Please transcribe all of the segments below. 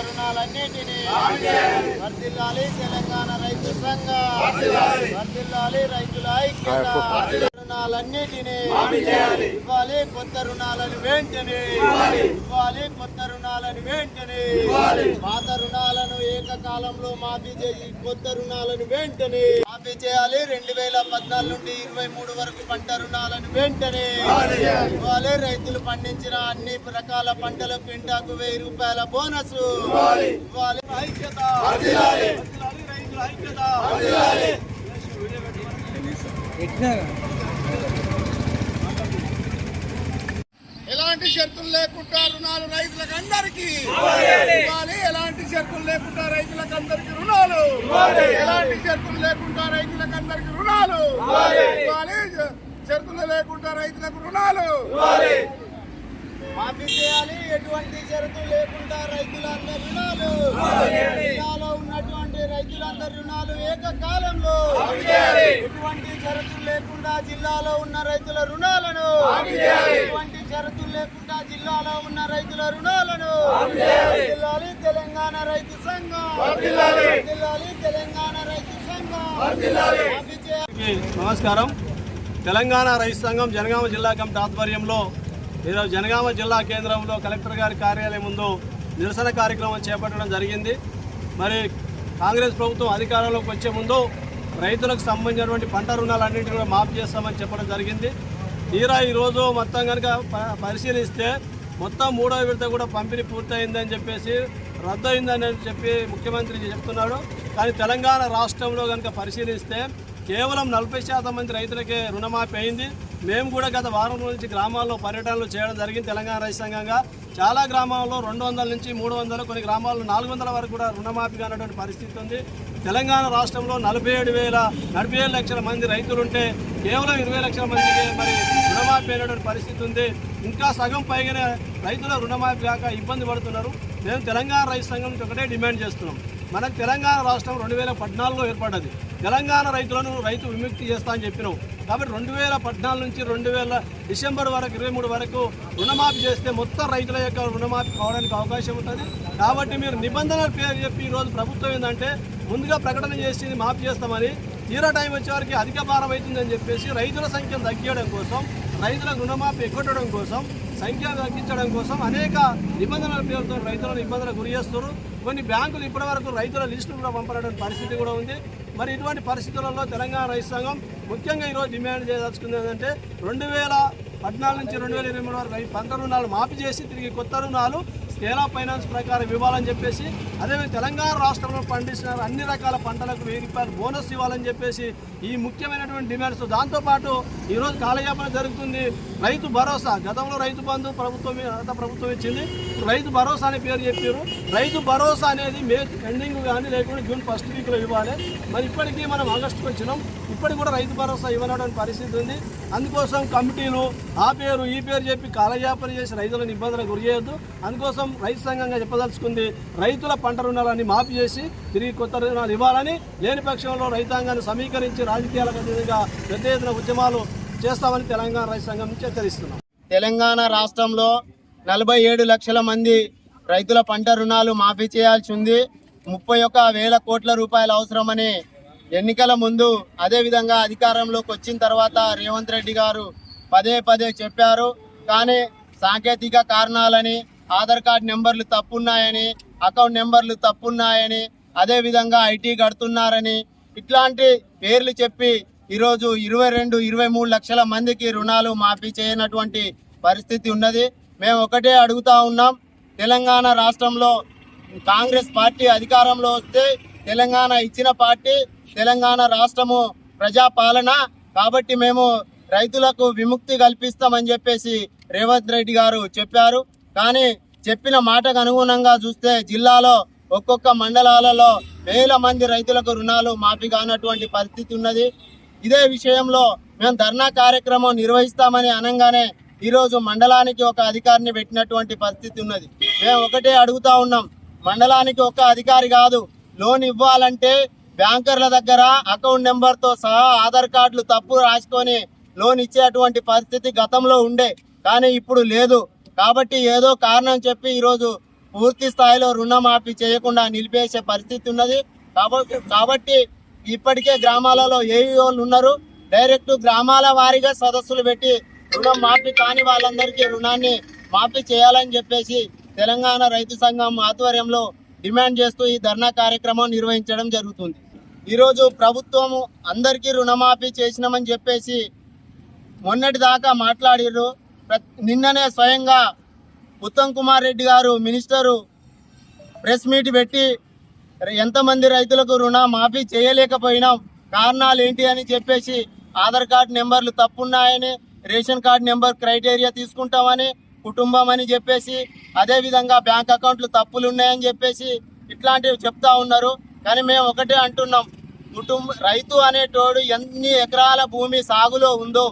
రైతుల పంట రుణాలన్నింటినీ వర్ధిల్లాలి తెలంగాణ రైతు సంఘం. వర్ధిల్లాలి. రైతుల ఐక్యత. రుణాలన్నిటినీ ఇవ్వాలి కొత్త రుణాలను వెంటనే. ఇవ్వాలి. కొత్త రుణాలను వెంటనే. పాత రుణాలను ఏకకాలంలో మాఫీ చేసి కొత్త రుణాలను వెంటనే. మాఫీ చేయాలి. రెండు వేల పద్నాలుగు నుండి ఇరవై మూడు వరకు పంట రుణాలను వెంటనే ఇవ్వాలి. రైతులు పండించిన అన్ని రకాల పంటల క్వింటాకు వెయ్యి రూపాయల బోనస్ ఇవ్వాలి. ఐక్యత. రైతుల ఐక్యత. ఎలాంటి షరతులు లేకుండా రుణాలు రైతులకు అందరికి ఇవ్వాలి. ఎలాంటి షరతులు లేకుండా రైతులకు అందరికి రుణాలు ఎలాంటి షరతులు లేకుండా రైతులకు అందరికి రుణాలు ఇవ్వాలి. షరతులు లేకుండా రైతులకు రుణాలు మాఫీ చేయాలి. ఎటువంటి షరతులు లేకుండా రైతులందరి రుణాలు జిల్లాలో ఉన్నటువంటి రైతులందరి రుణాలు ఏకకాలంలో ఎటువంటి షరతులు లేకుండా జిల్లాలో ఉన్న రైతుల రుణాలను ఎటువంటి లేకుండా జిల్లాలో ఉన్న రైతుల రుణాలను జిల్లాలి తెలంగాణ రైతు సంఘం. జిల్లాలి తెలంగాణ రైతు సంఘం. నమస్కారం. తెలంగాణ రైతు సంఘం జనగామ జిల్లా కమిటీ ఆధ్వర్యంలో ఈరోజు జనగామ జిల్లా కేంద్రంలో కలెక్టర్ గారి కార్యాలయం ముందు నిరసన కార్యక్రమం చేపట్టడం జరిగింది. మరి కాంగ్రెస్ ప్రభుత్వం అధికారంలోకి వచ్చే ముందు రైతులకు సంబంధించినటువంటి పంట రుణాలన్నింటినీ కూడా మాఫ్ చేస్తామని చెప్పడం జరిగింది. తీరా ఈరోజు మొత్తం కనుక ప- పరిశీలిస్తే మొత్తం మూడో విడత కూడా పంపిణీ పూర్తయిందని చెప్పేసి రద్దయిందని చెప్పి ముఖ్యమంత్రి చెప్తున్నాడు. కానీ తెలంగాణ రాష్ట్రంలో కనుక పరిశీలిస్తే కేవలం నలభై శాతం మంది రైతులకే రుణమాఫీ అయింది. మేము కూడా గత వారం నుంచి గ్రామాల్లో పర్యటనలు చేయడం జరిగింది తెలంగాణ రైతు సంఘంగా. చాలా గ్రామాల్లో రెండు వందల నుంచి మూడు వందలు కొన్ని గ్రామాల్లో నాలుగు వందల వరకు కూడా రుణమాఫీ కానటువంటి పరిస్థితి ఉంది. తెలంగాణ రాష్ట్రంలో నలభై ఏడు వేల నలభై ఏడు లక్షల మంది రైతులుంటే కేవలం ఇరవై లక్షల మందికి మరి రుణమాఫీ అయినటువంటి పరిస్థితి ఉంది. ఇంకా సగం పైగానే రైతుల రుణమాఫీ కాక ఇబ్బంది పడుతున్నారు. మేము తెలంగాణ రైతు సంఘం నుంచి ఒకటే డిమాండ్ చేస్తున్నాం. మనకు తెలంగాణ రాష్ట్రం రెండు వేల పద్నాలుగులో ఏర్పడ్డది. తెలంగాణ రైతులను రైతు విముక్తి చేస్తా అని చెప్పినాం. కాబట్టి రెండు వేల పద్నాలుగు నుంచి రెండు వేల డిసెంబర్ వరకు ఇరవై మూడు వరకు రుణమాఫీ చేస్తే మొత్తం రైతుల యొక్క రుణమాఫీ కావడానికి అవకాశం ఉంటుంది. కాబట్టి మీరు నిబంధనల పేరు చెప్పి ఈరోజు ప్రభుత్వం ఏంటంటే ముందుగా ప్రకటన చేసి మాఫీ చేస్తామని తీరా టైం వచ్చేవారికి అధిక భారం అవుతుందని చెప్పేసి రైతుల సంఖ్యను తగ్గించడం కోసం రైతుల రుణమాఫీ ఎగ్గొట్టడం కోసం సంఖ్య తగ్గించడం కోసం అనేక నిబంధనల పేరుతో రైతులను ఇబ్బందులకు గురి చేస్తారు కొన్ని బ్యాంకులు ఇప్పటివరకు రైతుల లిస్టులు కూడా పంపడం పరిస్థితి కూడా ఉంది. మరి ఇటువంటి పరిస్థితులలో తెలంగాణ రైతు సంఘం ముఖ్యంగా ఈరోజు డిమాండ్ చేయదలుచుకుంది ఏంటంటే రెండు వేల పద్నాలుగు నుంచి రెండు వేల ఇరవై మూడు వరకు పంట రుణాలు మాఫీ చేసి తిరిగి కొత్త రుణాలు కేరా ఫైనాన్స్ ప్రకారం ఇవ్వాలని చెప్పేసి అదేవిధంగా తెలంగాణ రాష్ట్రంలో పండించిన అన్ని రకాల పంటలకు వెయ్యి రూపాయలు బోనస్ ఇవ్వాలని చెప్పేసి ఈ ముఖ్యమైనటువంటి డిమాండ్స్. దాంతోపాటు ఈరోజు కాలయాపన జరుగుతుంది. రైతు భరోసా గతంలో రైతు బంధు ప్రభుత్వం గత ప్రభుత్వం ఇచ్చింది. రైతు భరోసా అనే పేరు చెప్పారు. రైతు భరోసా అనేది మే ఎండింగ్ కానీ లేకుండా జూన్ ఫస్ట్ వీక్లో ఇవ్వాలి. మరి ఇప్పటికీ మనం ఆగస్టుకు వచ్చినాం. ఇప్పటికి కూడా రైతు భరోసా ఇవ్వనటువంటి పరిస్థితి ఉంది. అందుకోసం కమిటీలు ఆ పేరు ఈ పేరు చెప్పి కాలయాపన చేసి రైతులను ఇబ్బందులకు గురి చేయొద్దు. అందుకోసం రైతు సంఘంగా చెప్పదలుచుకుంది రైతుల పంట రుణాలన్నీ మాఫీ చేసి తిరిగి కొత్త రుణాలు ఇవ్వాలని లేని పక్షంలో రైతాంగాన్ని సమీకరించి రాజకీయాలకు అతీతంగా పెద్ద ఎత్తున ఉద్యమాలు చేస్తామని తెలంగాణ రైతు సంఘం నుంచి హెచ్చరిస్తున్నాం. తెలంగాణ రాష్ట్రంలో నలభై ఏడు లక్షల మంది రైతుల పంట రుణాలు మాఫీ చేయాల్సి ఉంది. ముప్పై ఒక్క వేల కోట్ల రూపాయలు అవసరమని ఎన్నికల ముందు అదేవిధంగా అధికారంలోకి వచ్చిన తర్వాత రేవంత్ రెడ్డి గారు పదే పదే చెప్పారు. కానీ సాంకేతిక కారణాలని ఆధార్ కార్డ్ నెంబర్లు తప్పున్నాయని అకౌంట్ నెంబర్లు తప్పున్నాయని అదేవిధంగా ఐటీ కడుతున్నారని ఇట్లాంటి పేర్లు చెప్పి ఈరోజు ఇరవై రెండు ఇరవై మూడు లక్షల మందికి రుణాలు మాఫీ చేయనటువంటి పరిస్థితి ఉన్నది. మేము ఒకటే అడుగుతా ఉన్నాం తెలంగాణ రాష్ట్రంలో కాంగ్రెస్ పార్టీ అధికారంలో వస్తే తెలంగాణ ఇచ్చిన పార్టీ తెలంగాణ రాష్ట్రము ప్రజాపాలన. కాబట్టి మేము రైతులకు విముక్తి కల్పిస్తామని చెప్పేసి రేవంత్ రెడ్డి గారు చెప్పారు. కానీ చెప్పిన మాటకు అనుగుణంగా చూస్తే జిల్లాలో ఒక్కొక్క మండలాలలో వేల మంది రైతులకు రుణాలు మాఫీ కానటువంటి పరిస్థితి ఉన్నది. ఇదే విషయంలో మేము ధర్నా కార్యక్రమం నిర్వహిస్తామని అనగానే ఈరోజు మండలానికి ఒక అధికారిని పెట్టినటువంటి పరిస్థితి ఉన్నది. మేము ఒకటే అడుగుతా ఉన్నాం. మండలానికి ఒక అధికారి కాదు లోన్ ఇవ్వాలంటే బ్యాంకర్ల దగ్గర అకౌంట్ నెంబర్తో సహా ఆధార్ కార్డులు తప్పు రాసుకొని లోన్ ఇచ్చేటువంటి పరిస్థితి గతంలో ఉండే కానీ ఇప్పుడు లేదు. కాబట్టి ఏదో కారణం చెప్పి ఈరోజు పూర్తి స్థాయిలో రుణమాఫీ చేయకుండా నిలిపేసే పరిస్థితి ఉన్నది. కాబట్టి కాబట్టి ఇప్పటికే గ్రామాలలో ఏఈఓలు ఉన్నారు. డైరెక్ట్ గ్రామాల వారీగా సదస్సులు పెట్టి రుణం మాఫీ కాని వాళ్ళందరికీ రుణాన్ని మాఫీ చేయాలని చెప్పేసి తెలంగాణ రైతు సంఘం ఆధ్వర్యంలో డిమాండ్ చేస్తూ ఈ ధర్నా కార్యక్రమం నిర్వహించడం జరుగుతుంది. ఈరోజు ప్రభుత్వము అందరికీ రుణమాఫీ చేసినామని చెప్పేసి మొన్నటి దాకా మాట్లాడిర్రు నిన్ననే స్వయంగా ఉత్తమ్ కుమార్ రెడ్డి గారు మినిస్టరు ప్రెస్ మీట్ పెట్టి ఎంతమంది రైతులకు రుణ మాఫీ చేయలేకపోయినాం కారణాలు ఏంటి అని చెప్పేసి ఆధార్ కార్డు నెంబర్లు తప్పున్నాయని రేషన్ కార్డు నెంబర్ క్రైటీరియా తీసుకుంటామని కుటుంబం అని చెప్పేసి అదేవిధంగా బ్యాంక్ అకౌంట్లు తప్పులు ఉన్నాయని చెప్పేసి ఇట్లాంటివి చెప్తా ఉన్నారు. కానీ మేము ఒకటే అంటున్నాం. కుటుంబ రైతు అనేటోడు ఎన్ని ఎకరాల భూమి సాగులో ఉందో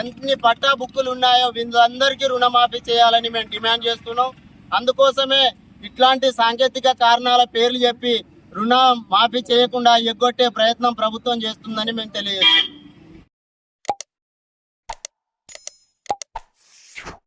ఎన్ని పట్టా బుక్కులు ఉన్నాయో వీళ్ళందరికీ రుణమాఫీ చేయాలని మేము డిమాండ్ చేస్తున్నాం. అందుకోసమే ఇట్లాంటి సాంకేతిక కారణాల పేర్లు చెప్పి రుణ మాఫీ చేయకుండా ఎగ్గొట్టే ప్రయత్నం ప్రభుత్వం చేస్తుందని మేము తెలియజేస్తున్నాం.